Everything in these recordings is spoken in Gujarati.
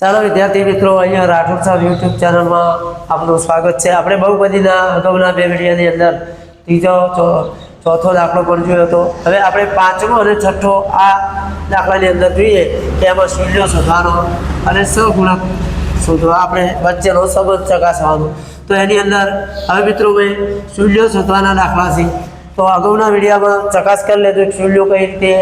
ચાલો વિદ્યાર્થી મિત્રો, અહીંયા રાઠોડ સાહેબ યુટ્યુબ ચેનલમાં આપનું સ્વાગત છે. આપણે બહુ બધીના અગાઉના બે મીડિયાની અંદર ત્રીજો ચોથો દાખલો પણ જોયો હતો. હવે આપણે પાંચમો અને છઠ્ઠો આ દાખલાની અંદર જોઈએ કે એમાં શૂન્ય શોધવાનો અને સગુણક શોધવા આપણે વચ્ચેનો સંબંધ ચકાસવાનો. તો એની અંદર હવે મિત્રો મેં શૂન્ય શોધવાના દાખલા તો અગાઉના મીડિયામાં ચકાસ કરી લેજો કે શૂન્યો કઈ રીતે,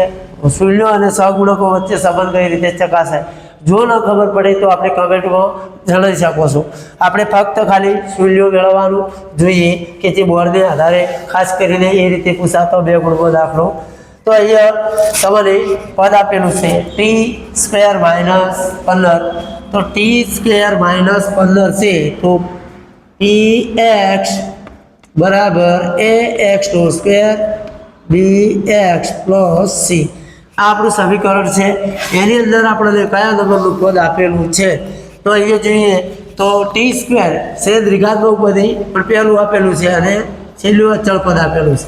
શૂન્યો અને સહગુણકો વચ્ચે સંબંધ કઈ રીતે ચકાસાય. જો ન ખબર પડે તો આપણે કમેન્ટમાં જણાવી શકો છો. આપણે ફક્ત ખાલી સૂલ્યો મેળવવાનું જોઈએ કે જે બોર્ડને આધારે ખાસ કરીને એ રીતે પૂછાતો બે ગુણનો દાખલો. તો અહીંયા તમને પદ આપેલું છે ટી સ્ક્વેર માઇનસ પંદર. તો ટી સ્ક્વેર માઇનસ પંદર છે તો પી એક્સ બરાબર a x no square b x plus c. આ આપણું સમીકરણ છે. એની અંદર આપણને કયા નંબરનું પદ આપેલું છે, તો અહીંયા જોઈએ તો ટી સ્ક્વેર છે દ્વિઘાતનું બધી પણ પહેલું આપેલું છે અને છેલ્લું અચળ પદ આપેલું છે.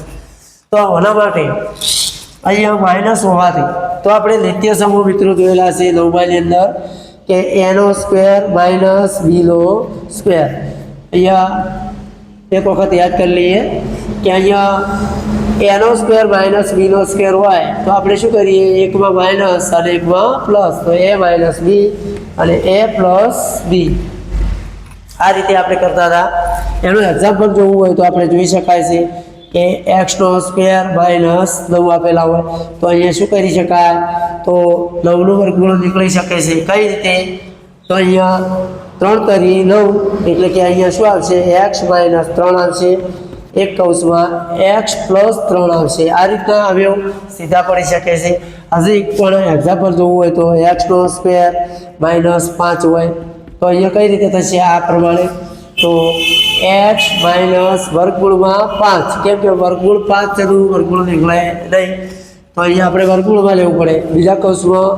તો આના માટે અહીંયા માઇનસ હોવાથી, તો આપણે નિત્ય સમૂહ મિત્રો જોયેલા છે નવમાની અંદર, કે એનો સ્ક્વેર માઇનસ બીનો સ્ક્વેર અહીંયા એક વખત યાદ કરી લઈએ કે અહીંયા એનો સ્ક્વેર માઇનસ બીનો સ્ક્વેર હોય, તો આપણે શું કરીએ? એકમાં માઇનસ અને એકમાં પ્લસ. તો એ માઇનસ બી અને એ પ્લસ બી. આ રીતે આપણે કરતા હતા. એનું એક્ઝામ્પલ જોવું હોય તો આપણે જોઈ શકાય છે કે એક્સનો સ્ક્વેર માઇનસ નવ આપેલા હોય. તો અહીંયા શું કરી શકાય? તો નવનું વર્ગમૂળ નીકળી શકે છે. કઈ રીતે? તો અહીંયા ત્રણ તરી નવ, એટલે કે અહીંયા શું આવશે? એક્સ માઇનસ ત્રણ આવશે. એક કૌંસમાં એક્સ પ્લસ ત્રણ આવશે. આ રીતના અવયવ સીધા પડી શકે છે. હજી પણ એક્ઝામ્પલ જોવું હોય તો એક્સનો સ્ક્વેર માઇનસ પાંચ હોય. તો અહીંયા કઈ રીતે થશે આ પ્રમાણે? તો એક્સ માઇનસ વર્ગમૂળમાં પાંચ. કેમ કે વર્ગમૂળ પાંચ જરૂર વર્ગમૂળ નીકળે નહીં. તો અહીંયા આપણે વર્ગમૂળમાં લેવું પડે. બીજા કૌંસમાં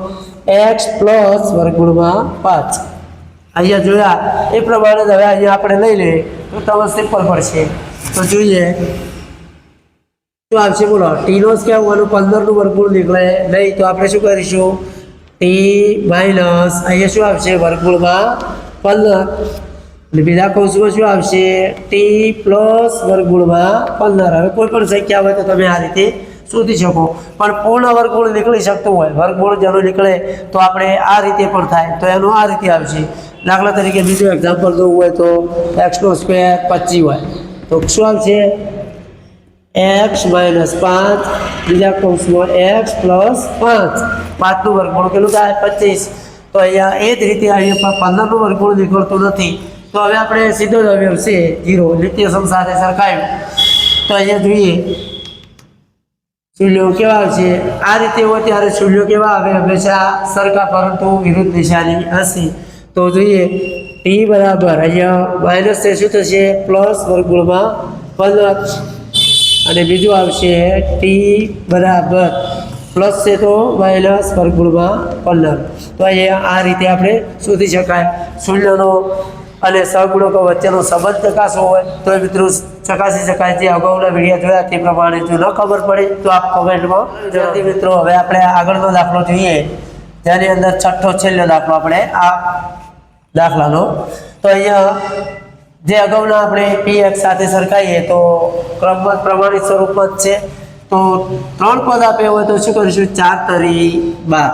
એક્સ પ્લસ વર્ગમૂળમાં પાંચ. અહીંયા જોયા. એ પ્રમાણે હવે અહીંયા આપણે લઈ લઈએ. તો તમે સિમ્પલ પડશે. તો જોઈએ. શું આવશે? બોલો. ટીનો સ્કેમ વાનું પંદરનું વર્ગમૂળ નીકળે નહીં તો આપણે શું કરીશું? ટી માઇનસ અહીંયા શું આવશે? વર્ગમૂળમાં પંદર. એટલે બીજા કૌશમાં શું આવશે? ટી પ્લસ વર્ગમૂળમાં પંદર. હવે કોઈ પણ સંખ્યા હોય તો તમે આ રીતે શોધી શકો. પણ પૂર્ણ વર્ગમૂળ નીકળી શકતું હોય, વર્ગમૂળ જેનું નીકળે તો આપણે આ રીતે પણ થાય. તો એનું આ રીતે આવશે. દાખલા તરીકે બીજું એક્ઝામ્પલ જોવું હોય તો એક્સનો સ્ક્વેર પચીસ હોય. તો શું છે એક્સ માઇનસ પાંચ, બીજા કૌંસમાં એક્સ પ્લસ પાંચ. પાંચનું વર્ગમૂળ કેટલું થાય? પચીસ. તો અહીંયા એ જ રીતે અહીંયા પંદરનું વર્ગમૂળ નીકળતું નથી. તો હવે આપણે સીધો જ અવયવ છે, જીરો. નિત્યસમ સાથે સરખાયું. તો અહીંયા જોઈએ. સૂલ્યો કેવા આવશે? આ રીતે હોય ત્યારે સૂલ્યો કેવા આવે? હંમેશા સરખા, પરંતુ વિરુદ્ધ દિશાની હશે. તો જોઈએ. ટી બરાબર. અહીંયા માઇનસ છે શું થશે પ્લસ વર્ગમૂળમાં પંદર. અને બીજું આવશે ટી બરાબર. પ્લસ છે તો માઇનસ વર્ગમૂળમાં પંદર. તો અહીંયા આ રીતે આપણે શોધી શકાય. શૂન્યનો અને સહગુણકો વચ્ચેનો સંબંધ ચકાસવો હોય તો મિત્રો ચકાસી શકાય જે અગાઉના વીડિયો જોયા તે પ્રમાણે જો ન ખબર પડે, તો આપ કોમેન્ટમાં જલ્દી મિત્રો. હવે આપણે આગળનો દાખલો જોઈએ. જેની અંદર છઠ્ઠો છેલ્લો દાખલો આપણે આ દાખલાનો તો અહીંયા જે અગાઉના આપણે પી એક્સ સાથે સરખાઈએ તો ક્રમમાં પ્રમાણિત સ્વરૂપમાં જ છે. તો ત્રણ પદ આપે હોય તો શું કરીશું? ચાર તરી બાર.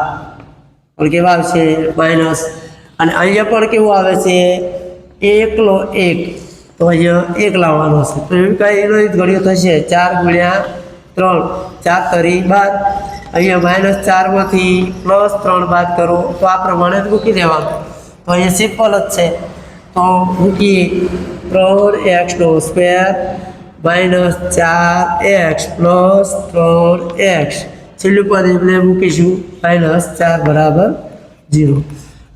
કેવા આવશે? માઇનસ. અને અહીંયા પણ કેવું આવે છે? એકલો એક. તો અહીંયા એક લાવવાનો છે તો એવું કાંઈ એનો જ ઘડિયો થશે ચાર ગુણ્યા ત્રણ. ચાર તરી બાદ અહીંયા માઇનસ ચારમાંથી પ્લસ ત્રણ બાદ કરો. તો આ પ્રમાણે જ મૂકી દેવાનું. તો અહીંયા સિમ્પલ જ છે. તો મૂકીએ ત્રણ એક્સનો સ્ક્વેર માઇનસ ચાર એક્સ પ્લસ ત્રણ એક્સ. છેલ્લું પદ એમને મૂકીશું. માઇનસ ચાર બરાબર ઝીરો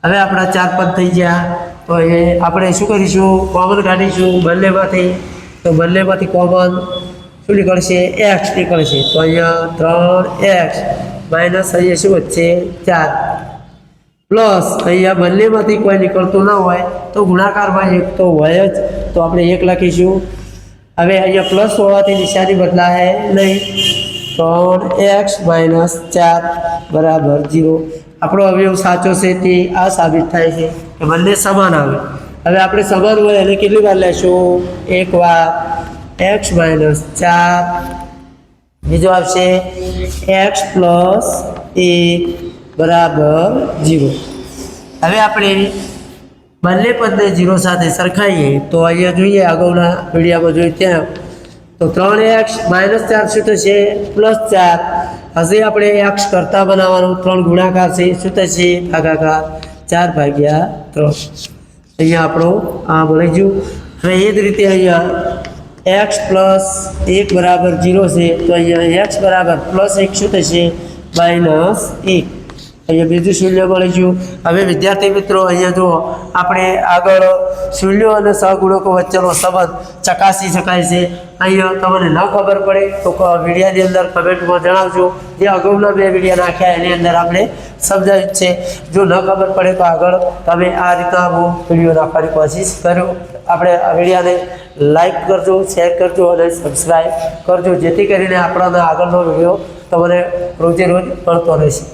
હવે આપણા ચાર પદ થઈ ગયા. તો એ આપણે શું કરીશું? કોમન કાઢીશું બંનેમાંથી. તો બંનેમાંથી કોમન શું નીકળશે? એક્સ નીકળશે. તો અહીંયા ત્રણ એક્સ. માઇનસ અહીંયા શું વચ્ચે ચાર. પ્લસ અહીંયા બંનેમાંથી કોઈ નીકળતું ના હોય, તો ગુણાકારમાં એક તો હોય જ. તો આપણે એક લખીશું. હવે અહીંયા પ્લસ હોવાથી નિશાની બદલાશે નહીં. ત્રણ એક્સ માઇનસ ચાર બરાબર જીરો. આપણો અવયવ સાચો છે તે આ સાબિત થાય છે કે બંને સમાન આવે. હવે આપણે સમાન હોય એને કેટલી વાર લેશું? એક વાર. એક્સ માઇનસ ચાર. બીજો આવશે. એક્સ પ્લસ એક. બરાબર, જીરો. હવે આપણે બંને પદને જીરો સાથે સરખાઈએ તો અહીંયા જોઈએ, અગાઉના વિડીયામાં જોયું ત્યાં તો ત્રણ એક્સ માઇનસ ચાર શું થશે પ્લસ ચાર. હજી આપણે એક્સ કરતા બનાવવાનું ત્રણ ગુણાકાર છે શું થશે ભાગાકાર ચાર ભાગ્યા ત્રણ. અહીંયા આપણો આ ભણી ગયું. હવે એ જ રીતે અહીંયા એક્સ પ્લસ એક બરાબર જીરો છે, તો અહીંયા એક્સ બરાબર પ્લસ એક શું થશે માઇનસ એક. અહીંયા બીજું મળી ગયું હવે વિદ્યાર્થી મિત્રો, અહીંયા જુઓ, આપણે આગળ શૂન્યો અને સહગુણકો વચ્ચેનો સંબંધ ચકાસી શકાય છે. અહીંયા તમને ન ખબર પડે તો વિડીયાની અંદર કમેન્ટમાં જણાવજો. જે અગાઉના બે વિડીયા નાખ્યા એની અંદર આપણે સમજાવ્યું છે. જો ન ખબર પડે તો આગળ તમે આ રીતના હું વીડિયો નાખવાની કોશિશ કરો. આપણે આ વિડીયાને લાઈક કરજો, શેર કરજો અને સબસ્ક્રાઈબ કરજો. જેથી કરીને આપણાના આગળનો વીડિયો તમને રોજે રોજ મળતો રહેશે.